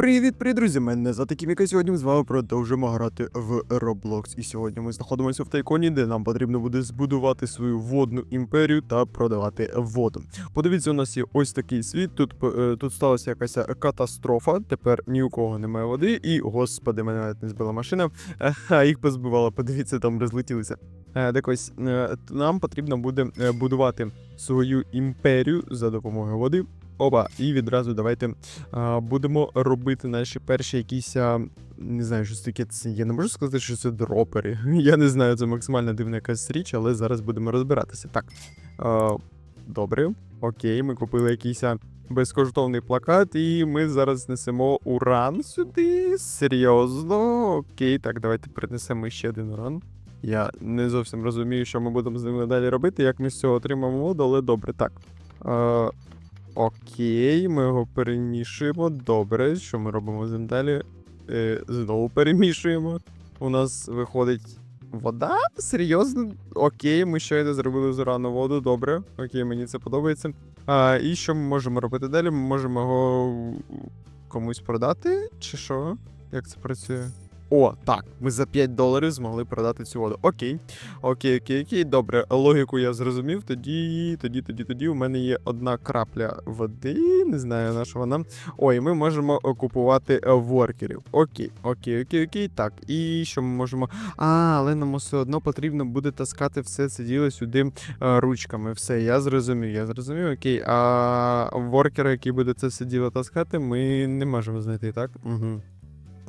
Привіт, привіт, друзі! Мене за Кіміка. Сьогодні ми з вами продовжимо грати в Roblox. І сьогодні ми знаходимося в Тайконі, де нам потрібно буде збудувати свою водну імперію та продавати воду. Подивіться, у нас є ось такий світ. Тут е, тут сталася якась катастрофа. Тепер ні у кого немає води. І, господи, мене навіть не збила машина. А їх позбивала. Подивіться, там розлетілися. Е, Так ось е, нам потрібно буде е, будувати свою імперію за допомогою води. Оба, і відразу давайте а, будемо робити наші перші якісь. А, не знаю, що таке це. Я не можу сказати, що це дропери. Я не знаю, це максимально дивна якась річ, але зараз будемо розбиратися. Так. А, добре, окей, ми купили якийсь безкоштовний плакат, і ми зараз несемо уран сюди. Серйозно. Окей, так, давайте принесемо ще один уран. Я не зовсім розумію, що ми будемо з ними далі робити, як ми з цього отримаємо воду, але добре, так. Е, окей, ми його перемішуємо. Добре, що ми робимо з ним далі? Е, знову перемішуємо. У нас виходить вода? Серйозно? Окей, ми щойно зробили з воду, добре. Окей, мені це подобається. А, і що ми можемо робити далі? Ми можемо його комусь продати? Чи що? Як це працює? О, так, ми за 5 доларів змогли продати цю воду. Окей. Окей, окей, окей. Добре, логіку я зрозумів. Тоді, тоді, тоді, тоді у мене є одна крапля води. Не знаю, на що вона. Ой, ми можемо купувати е, воркерів. Окей, окей, окей, окей. Так. І що ми можемо. А, але нам все одно потрібно буде таскати все це діло сюди е, ручками. Все, я зрозумів, я зрозумів. Окей. А воркера, який буде це все діло таскати, ми не можемо знайти, так? Угу.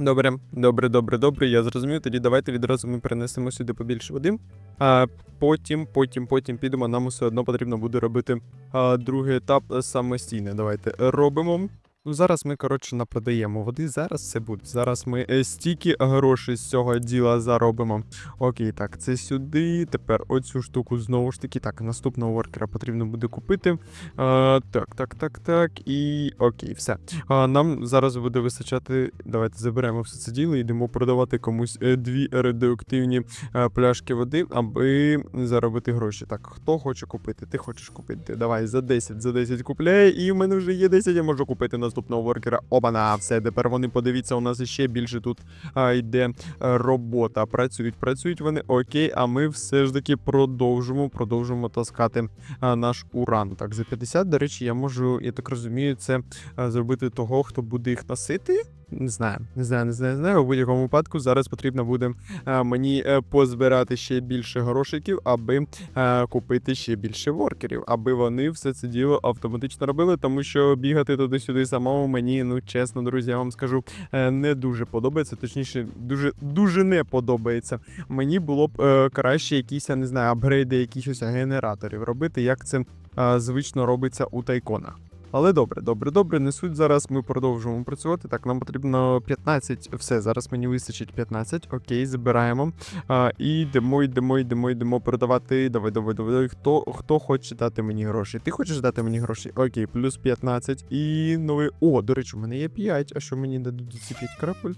Добре, добре, добре, добре, я зрозумів. Тоді давайте відразу ми перенесемо сюди побільше води. А потім, потім, потім підемо. Нам все одно потрібно буде робити а, другий етап самостійно. Давайте робимо. Ну, зараз ми, коротше, напродаємо води. Зараз все буде. Зараз ми е, стільки грошей з цього діла заробимо. Окей, так, це сюди. Тепер оцю штуку знову ж таки. Так, наступного воркера потрібно буде купити. А, так, так, так, так. І окей, все. А, нам зараз буде вистачати. Давайте заберемо все це діло і йдемо продавати комусь е, дві радіоактивні е, пляшки води, аби заробити гроші. Так, хто хоче купити? Ти хочеш купити? Давай за 10, за 10 купляй, і в мене вже є 10, я можу купити наступного воркера. Обана, все. Тепер вони подивіться, у нас ще більше тут а, йде е, робота. Працюють, працюють вони. Окей, а ми все ж таки продовжимо, продовжимо таскати а, наш уран. Так, за 50, до речі, я можу, я так розумію, це а, зробити того, хто буде їх носити. Не знаю, не знаю, не знаю, не знаю. У будь-якому випадку зараз потрібно буде а, мені е, позбирати ще більше грошиків, аби е, купити ще більше воркерів, аби вони все це діло автоматично робили, тому що бігати туди-сюди самому мені, ну чесно, друзі, я вам скажу, е, не дуже подобається. Точніше, дуже дуже не подобається. Мені було б е, краще якісь, я не знаю, апгрейди якихось генераторів робити, як це е, звично робиться у тайконах. Але добре, добре, добре, не суть зараз. Ми продовжуємо працювати. Так, нам потрібно 15. Все, зараз мені вистачить 15. Окей, забираємо. А, І йдемо, йдемо, йдемо, йдемо продавати. Давай, давай, давай. Хто хто хоче дати мені гроші? Ти хочеш дати мені гроші? Окей, плюс 15. І новий. О, до речі, у мене є 5. А що мені дадуть ці 5 крапель?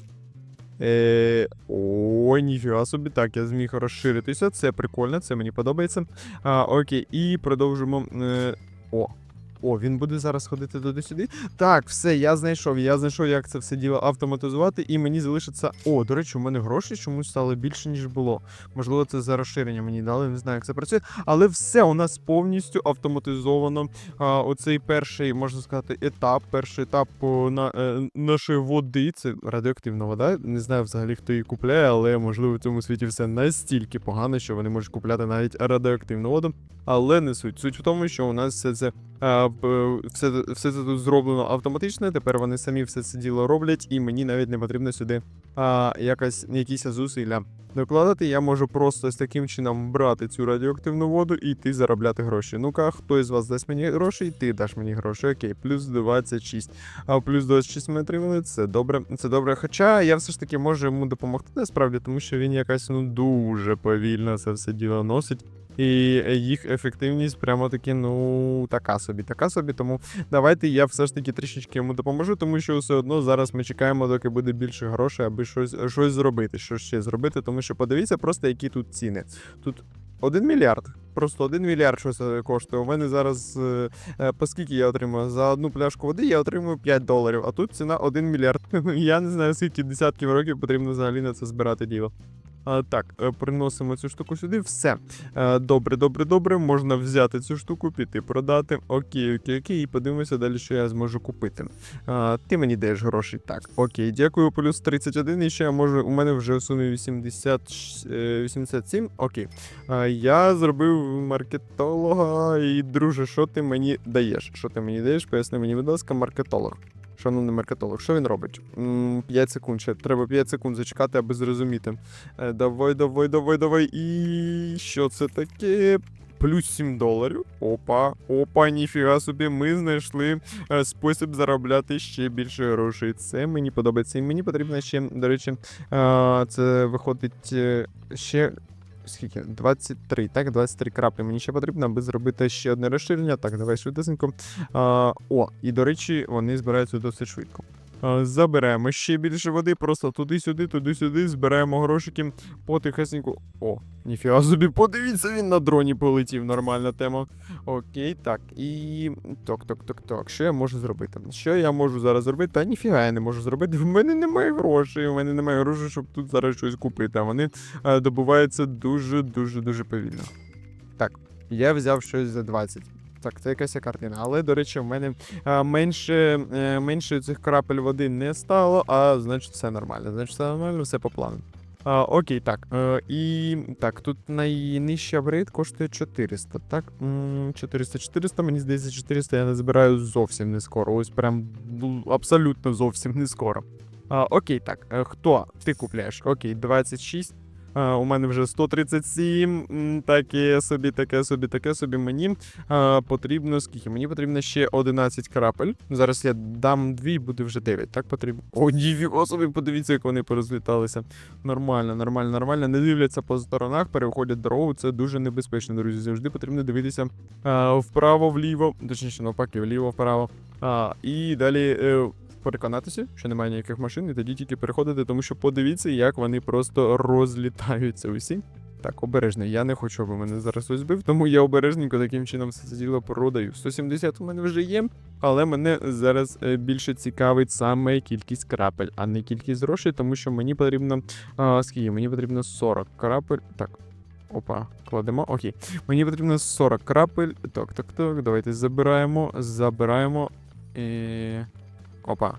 Е, О, ніфіга собі. Так, я зміг розширитися. Це прикольно, це мені подобається. А, Окей, і продовжимо. Е, О. О, він буде зараз ходити туди-сюди. Так, все, я знайшов. Я знайшов, як це все діло автоматизувати, і мені залишиться. О, до речі, у мене грошей чомусь стало більше, ніж було. Можливо, це за розширення мені дали, не знаю, як це працює. Але все у нас повністю автоматизовано. А, оцей перший, можна сказати, етап, перший етап на, е, нашої води. Це радіоактивна вода. Не знаю взагалі, хто її купляє, але можливо в цьому світі все настільки погано, що вони можуть купляти навіть радіоактивну воду. Але не суть. Суть в тому, що у нас все це. Б- все, все це тут зроблено автоматично. Тепер вони самі все це діло роблять, і мені навіть не потрібно сюди а, якась якісь зусилля докладати. Я можу просто з таким чином брати цю радіоактивну воду і йти заробляти гроші. Ну-ка, хто із вас дасть мені гроші, і ти даш мені гроші. Окей, плюс 26. А плюс 26 ми отримали. Це добре. Це добре. Хоча я все ж таки можу йому допомогти насправді, тому що він якась ну дуже повільно це все діло носить. І їх ефективність прямо таки, ну, така собі, така собі. Тому давайте я все ж таки трішечки йому допоможу, тому що все одно зараз ми чекаємо, доки буде більше грошей, аби щось, щось зробити, що ще зробити. Тому що подивіться просто, які тут ціни. Тут 1 мільярд. просто 1 мільярд щось е, коштує. У мене зараз, е, е, по скільки я отримую? За одну пляшку води я отримую 5 доларів, а тут ціна 1 мільярд. я не знаю, скільки десятків років потрібно взагалі на це збирати діло. Так, е, приносимо цю штуку сюди. Все. Е, добре, добре, добре. Можна взяти цю штуку, піти продати. Окей, окей, окей. І подивимося далі, що я зможу купити. Ти мені даєш гроші. Так, окей, дякую. Плюс 31. І ще я можу. У мене вже суми 80, е, 87. Окей. Я зробив маркетолога. І, друже, що ти мені даєш? Що ти мені даєш? Поясни мені, будь ласка, маркетолог. Шановний маркетолог, що він робить? 5 секунд ще. Треба 5 секунд зачекати, аби зрозуміти. Е, давай, давай, давай, давай. І що це таке? Плюс 7 доларів. Опа, опа, ніфіга собі. Ми знайшли е, спосіб заробляти ще більше грошей. Це мені подобається. І мені потрібно ще, до речі, е, це виходить ще. Скільки? 23, так, 23 краплі. Мені ще потрібно, аби зробити ще одне розширення. Так, давай швидесенько. О, і до речі, вони збираються досить швидко. А, Заберемо ще більше води, просто туди-сюди, туди-сюди, збираємо грошики потихесеньку. О, ніфіга собі, подивіться, він на дроні полетів, нормальна тема. Окей, так, і. Так. Що я можу зробити? Що я можу зараз зробити? Та ніфіга я не можу зробити. В мене немає грошей, у мене немає грошей, щоб тут зараз щось купити. А вони е, добуваються дуже-дуже дуже повільно. Так, я взяв щось за 20. Так, це якась картина. Але, до речі, в мене менше, е, менше цих крапель води не стало, а значить все нормально. Значить, все нормально, все по плану. А, окей, так. Е, і так, тут найнижчий апгрейд коштує 400. Так, 400, 400, мені здається, 400 я не збираю зовсім не скоро. Ось прям абсолютно зовсім не скоро. А, окей, так. е, Хто ти купляєш? Окей, 26. А, у мене вже 137. Таке собі, таке собі, таке собі. Мені потрібно скільки? Мені потрібно ще 11 крапель. Зараз я дам 2 і буде вже 9. Так потрібно. О, ніфіга собі, подивіться, як вони порозліталися. Нормально, нормально, нормально. Не дивляться по сторонах, переходять дорогу. Це дуже небезпечно, друзі. Завжди потрібно дивитися вправо, вліво, точніше, навпаки, вліво, вправо. А, і далі. Е, Переконатися, що немає ніяких машин, і тоді тільки переходити, тому що подивіться, як вони просто розлітаються усі. Так, обережно, я не хочу, аби мене зараз хтось збив, тому я обережненько таким чином все це діло продаю. 170 у мене вже є, але мене зараз е, більше цікавить саме кількість крапель, а не кількість грошей, тому що мені потрібно. А, скільки? Мені потрібно 40 крапель. Так. Опа, кладемо. Окей. Мені потрібно 40 крапель. Так, так, так. Давайте забираємо. Забираємо. І... Опа.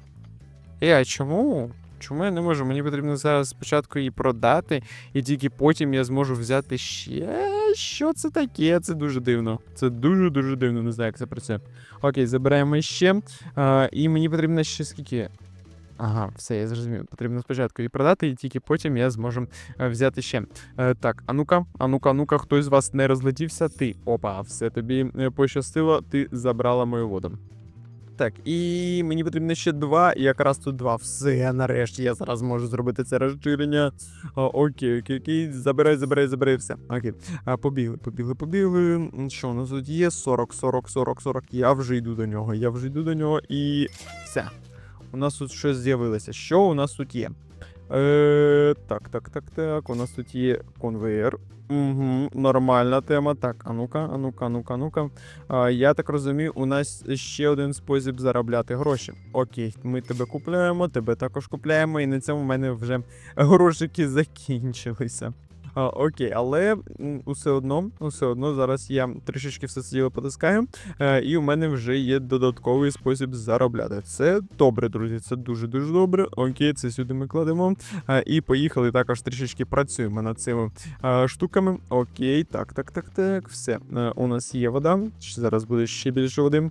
Е, а чому? Чому я не можу? Мені потрібно зараз спочатку її продати, і тільки потім я зможу взяти ще. Що це таке? Це дуже дивно. Це дуже-дуже дивно, не знаю, як це працює. Окей, забираємо ще. А, і мені потрібно ще скільки. Ага, все, я зрозумів. Потрібно спочатку її продати, і тільки потім я зможу е, взяти ще. Е, так, а ну-ка, а хтось з вас не розлетівся? Ти. Опа, все тобі е, пощастило, ти забрала мою воду. Так, і мені потрібно ще два, і якраз тут два. Все, нарешті я зараз можу зробити це розширення. О, окей, окей, окей. Забирай, забирай, забирай, все. Окей. А, побігли, побігли, побігли. Що у нас тут є? 40, 40, 40, 40. Я вже йду до нього. Я вже йду до нього і все. У нас тут щось з'явилося. Що у нас тут є? Е, так, так, так, так. У нас тут є конвейер. Угу, нормальна тема. Так, а ну-ка, а ну-ка, ну-ка, ну-ка. Я так розумію, у нас ще один спосіб заробляти гроші. Окей, ми тебе купляємо, тебе також купляємо, і на цьому в мене вже грошики закінчилися. А, окей, але усе одно, усе одно зараз я трішечки все це діло потискаю, е, і у мене вже є додатковий спосіб заробляти. Це добре, друзі. Це дуже дуже добре. Окей, це сюди ми кладемо. Е, і поїхали також трішечки працюємо над цими е, штуками. Окей, так, так, так, так. Все. Е, у нас є вода. Зараз буде ще більше води. Е,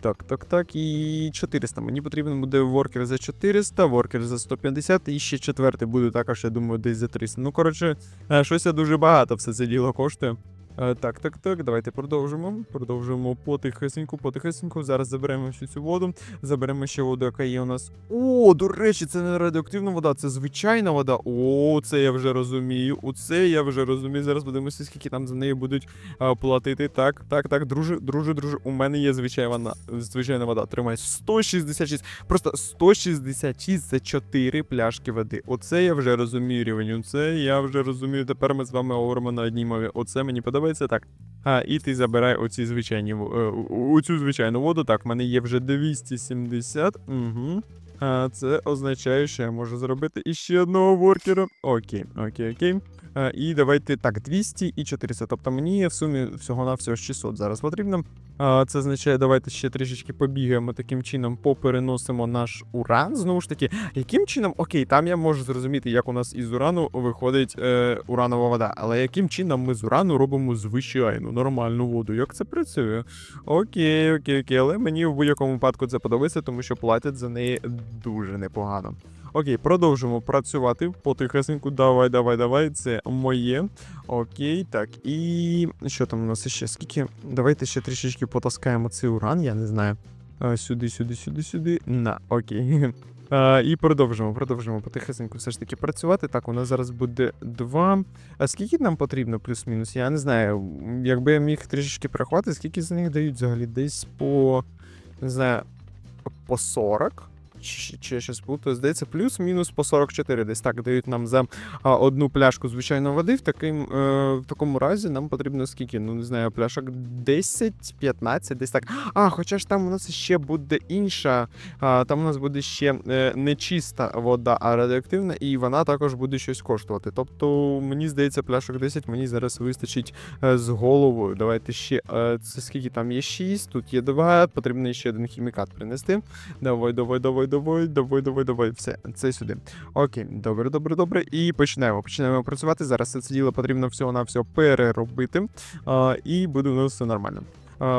так, так, так. І 400. Мені потрібен буде воркер за 400, воркер за 150, і ще четвертий буде також, я думаю, десь за 300. Ну, коротше, щось я дуже багато все це діло коштує. Е, Так, так, так, давайте продовжимо. Продовжуємо потихесеньку, потихесеньку. Зараз заберемо всю цю воду. Заберемо ще воду, яка є у нас. О, до речі, це не радіоактивна вода, це звичайна вода. О, це я вже розумію. Оце я вже розумію. Зараз подивимося, скільки там за неї будуть а, платити. Так, так, так, друже, друже, друже. У мене є звичайна. Звичайна вода. Тримай 166. Просто 166 за 4 пляшки води. Оце я вже розумію рівень. Оце я вже розумію. Тепер ми з вами говоримо на одній мові. Оце мені подобається. Подобається так. А, і ти забирай оці звичайні во- е, звичайну воду. Так, в мене є вже 270. Угу. А, це означає, що я можу зробити іще одного воркера. Окей, окей, окей. А, і давайте так, 200 і 400. Тобто мені в сумі всього-навсього 600 зараз потрібно. Це означає, давайте ще трішечки побігаємо таким чином, попереносимо наш уран. Знову ж таки, яким чином, окей, там я можу зрозуміти, як у нас із урану виходить е, уранова вода. Але яким чином ми з урану робимо звичайну нормальну воду? Як це працює? Окей, окей, окей, але мені в будь-якому випадку це подобається, тому що платять за неї дуже непогано. Окей, продовжимо працювати потихесеньку. Давай, давай, давай. Це моє. Окей, так. І що там у нас ще? Скільки? Давайте ще трішечки потаскаємо цей уран, я не знаю. Сюди, сюди, сюди, сюди. На, окей. А, і продовжимо, продовжимо потихесеньку все ж таки працювати. Так, у нас зараз буде два. А скільки нам потрібно, плюс-мінус? Я не знаю. Якби я міг трішечки порахувати, скільки за них дають взагалі? Десь по. Не знаю, по 40. Чи, чи щось плутаю, здається, плюс-мінус по 44 десь так дають нам за одну пляшку звичайної води. В, таким, е, в такому разі нам потрібно скільки? Ну, не знаю, пляшок 10-15, десь так. А, хоча ж там у нас ще буде інша, там у нас буде ще е, не чиста вода, а радіоактивна, і вона також буде щось коштувати. Тобто, мені здається, пляшок 10 мені зараз вистачить е, з головою. Давайте ще. Це скільки там є 6, тут є 2, потрібно ще один хімікат принести. Давай, давай, давай, давай, давай, давай, давай. Все, це сюди. Окей, добре, добре, добре. І починаємо. Починаємо працювати. Зараз це діло потрібно всього на всього переробити. А, і буде у нас все нормально.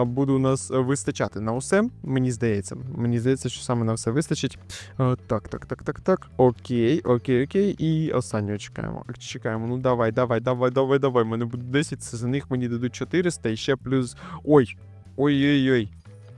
Буде у нас вистачати на усе. Мені здається. Мені здається, що саме на все вистачить. Так, так, так, так, так. Окей, окей, окей. І останнього чекаємо. Чекаємо. Ну давай, давай, давай, давай, давай. Мене буде 10, це за них мені дадуть 400 і ще плюс. Ой. Ой-ой-ой.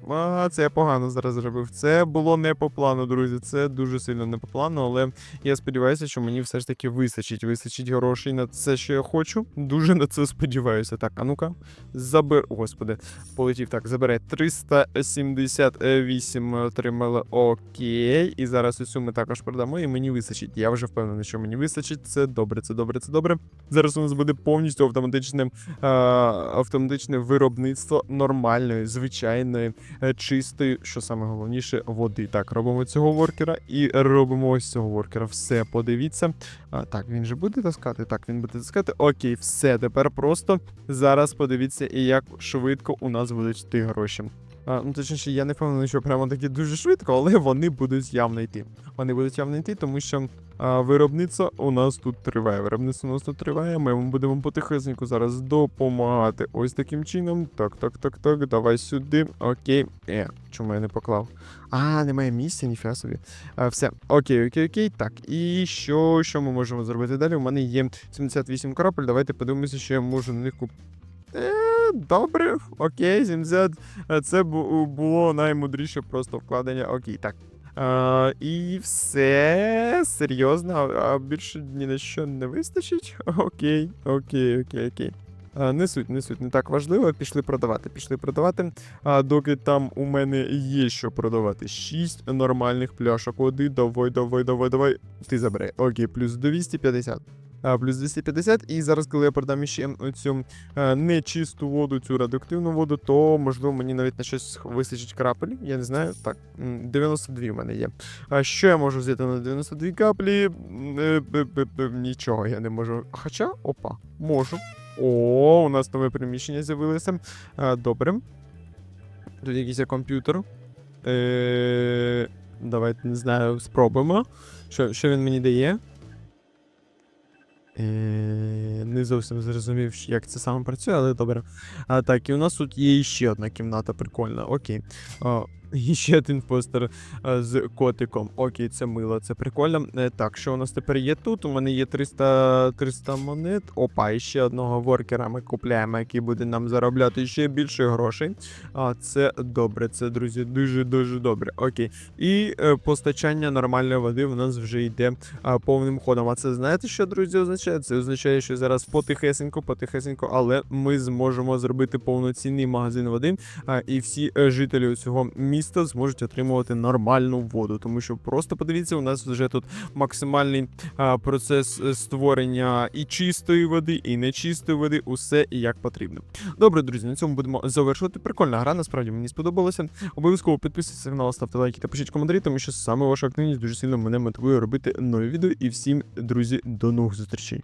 А, це я погано зараз зробив. Це було не по плану, друзі. Це дуже сильно не по плану, але я сподіваюся, що мені все ж таки вистачить. Вистачить грошей на це, що я хочу. Дуже на це сподіваюся. Так, а ну-ка. Забер. Господи, полетів так. Забере 378 отримали. Окей. І зараз усю ми також продамо, і мені вистачить. Я вже впевнений, що мені вистачить. Це добре, це добре, це добре. Зараз у нас буде повністю автоматичне, автоматичне виробництво нормальної, звичайної е, чистої, що саме головніше, води. Так, робимо цього воркера і робимо ось цього воркера. Все, подивіться. А, так, він же буде таскати? Так, він буде таскати. Окей, все. Тепер просто зараз подивіться, і як швидко у нас будуть ті гроші. А, ну, точніше, я не впевнений, що прямо таки дуже швидко, але вони будуть явно йти. Вони будуть явно йти, тому що а, виробництво у нас тут триває. Виробництво у нас тут триває. Ми вам будемо потихесеньку зараз допомагати. Ось таким чином. Так, так, так, так. Давай сюди. Окей. Е, чому я не поклав? А, немає місця, ніфіга собі. А, все, окей, окей, окей. Так, і що, що ми можемо зробити далі? У мене є 78 крапель. Давайте подивимося, що я можу на них купити. Е, добре, окей, 70. Е, Це було наймудріше просто вкладення. Окей, так. Е, і все серйозно, а, а більше ні на що не вистачить. Окей, окей, окей, окей. А, не суть, не суть, не так важливо. Пішли продавати. Пішли продавати. А доки там у мене є що продавати. Шість нормальних пляшок води. Давай, давай, давай, давай. Ти забирай. Окей, плюс 250. Плюс 250. І зараз, коли я продам ще цю е, нечисту воду, цю радіоактивну воду, то можливо мені навіть на щось вистачить крапель. Я не знаю. Так, 92 в мене є. А що я можу взяти на 92 каплі? Е, Нічого я не можу. Хоча, опа, можу. О, у нас нове приміщення з'явилося. Добре. Тут якийсь комп'ютер. Е, давайте не знаю, спробуємо. Що, що він мені дає? Е, не зовсім зрозумів, як це саме працює, але добре. А, так, і у нас тут є ще одна кімната прикольна. Окей. І ще один постер з котиком. Окей, це мило, це прикольно. Е, так, що у нас тепер є тут? У мене є 300, 300 монет. Опа, і ще одного воркера ми купляємо, який буде нам заробляти ще більше грошей. А це добре, це, друзі, дуже-дуже добре. Окей. І е, постачання нормальної води в нас вже йде повним ходом. А це знаєте, що, друзі, означає? Це означає, що зараз потихесенько, потихесенько, але ми зможемо зробити повноцінний магазин води. І всі е, жителі цього міста міста зможуть отримувати нормальну воду. Тому що просто подивіться, у нас вже тут максимальний процес е, створення і чистої води, і нечистої води, усе як потрібно. Добре, друзі, на цьому будемо завершувати. Прикольна гра, насправді мені сподобалася. Обов'язково підписуйтесь на канал, ставте лайки та пишіть коментарі, тому що саме ваша активність дуже сильно мене мотивує робити нові відео. І всім, друзі, до нових зустрічей.